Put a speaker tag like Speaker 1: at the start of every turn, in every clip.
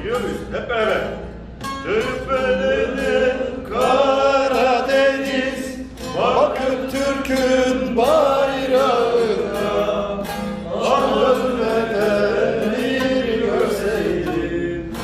Speaker 1: Biliyor muyuz? Hep beraber. Türkmenin Karadeniz, bakın Türk'ün bayrağına, ah alın neden bir görseydin.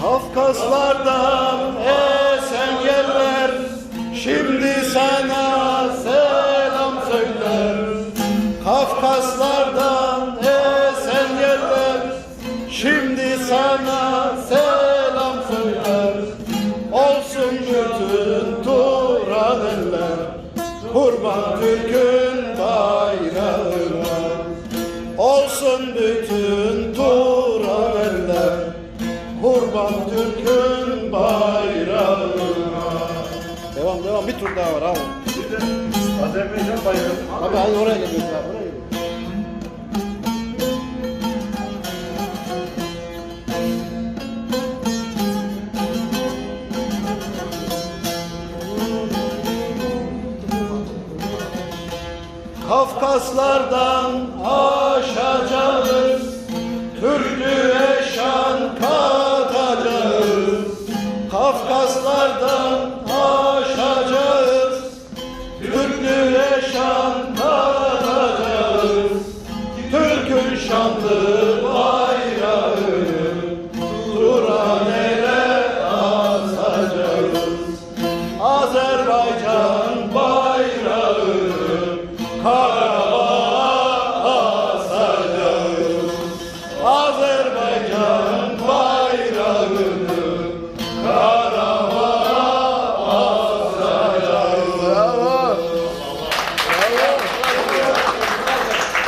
Speaker 1: Kafkaslarda bütün Turan eller Kurban Türk'ün bayrağına Olsun bütün Turan eller Kurban Türk'ün bayrağına Devam devam bir tur daha var abi.
Speaker 2: Azerbaycan
Speaker 1: bayrağı. Abi hadi oraya geliyoruz abi oraya geliyoruz. Kafkaslardan aşacağız Türklüğe şan katacağız Kafkaslardan aşacağız Türklüğe şan katacağız Türk'ün şanlı bayrağı